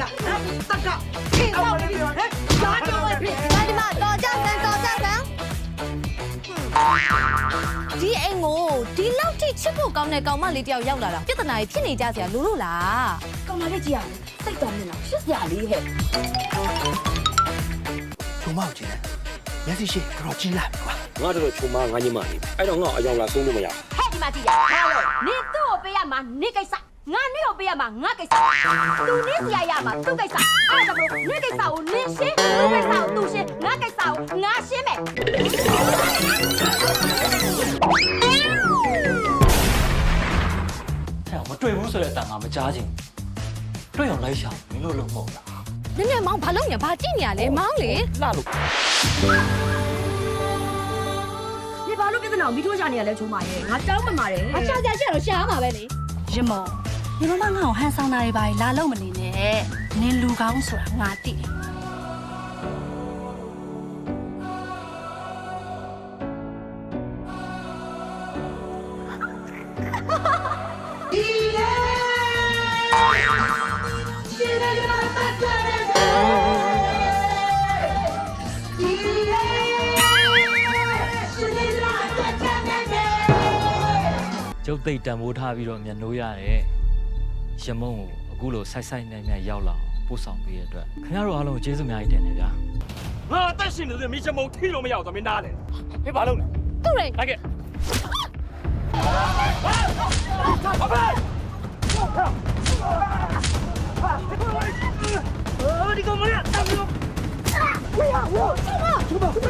ကတက်ကခေတ်တော့ပြီးတော့ဟဲ့လာတော့ပြီဒါဒီမှာတော်ကြဆန်တော်ကြဆန်ဒီအိမ်ကိုဒီလောက်ထိချစ်ဖို့ကောင်းတဲ့ကောင်မလေးတယောက်ရောက်လာတာပြဿနာကြီးဖြစ်နေကြစရာလို့လို့လားကောင်မလေးကြီးอ่ะစိတ်တော်နေလားရှစ်စရာလေးဟဲ့ချုံမောက်ကြီးမျက်စိရှိကတော့ကြီးလာပြီကွာငါတို့ချုံမငါညီမလေးအဲ့တော့ငါ့အယောင်လာဆုံးလို့မရဟာဒီမှာကြည့်ရဟာလို့နေသူ့ကိုပေးရမှာနေကိစ္စငါနေ ပေးရမှာငါကိစ္စသူနေစရာရမှာသူ့ကိစ္စအဲ့ဒါကြောင့်နေကိစ္စကိုနေရှင်းသူ့ကိစ္စကိုသူရှင်းငါကိစ္စကိုငါရှင်းမယ်အဲ့မတွေ့ဘူးဆိုတဲ့အတန်ကမကြားချင်ဘူးတွေ့အောင်လိုက်ရှာမင်းတို့လုံးမဟုတ်လားနည်းနည်းမောင်ဘာလုပ်နေဘာကြည့်နေရလဲမောင်လေလှလို့နေဘာလို့ပြဿနာကိုမိထိုးချနေရလဲချုံမရဲ့ငါတောင်းပန်ပါတယ်အရှာရှာရှိတော့ရှာမှာပဲလေရမော ဒီမမငါ့ကိုဟန်ဆောင်တာတွေပါလာလို့မနေနဲ့နင်လူကောင်းဆိုတာငါသိတယ်ကျုပ်သိတ်တံမိုးထားပြီးတော့မျက်နှိုးရတယ် ရမုံကိုအခုလိုဆိုက်ဆိုက်နဲ့နဲ့ရောက်လာအောင်ပို့ဆောင်ပေးရတဲ့အတွက်ခင်ဗျားတို့အားလုံးကိုကျေးဇူးအများကြီးတင်နေဗျာငါအသက်ရှင်နေတဲ့မိချမုံထိလို့မရအောင်သမင်းသားတယ်ဟေးဘာလုပ်လဲသူ့ရေလိုက်ခဲ့ဒီကောင်မလေးတောင်းလို့ချုံမချုံမ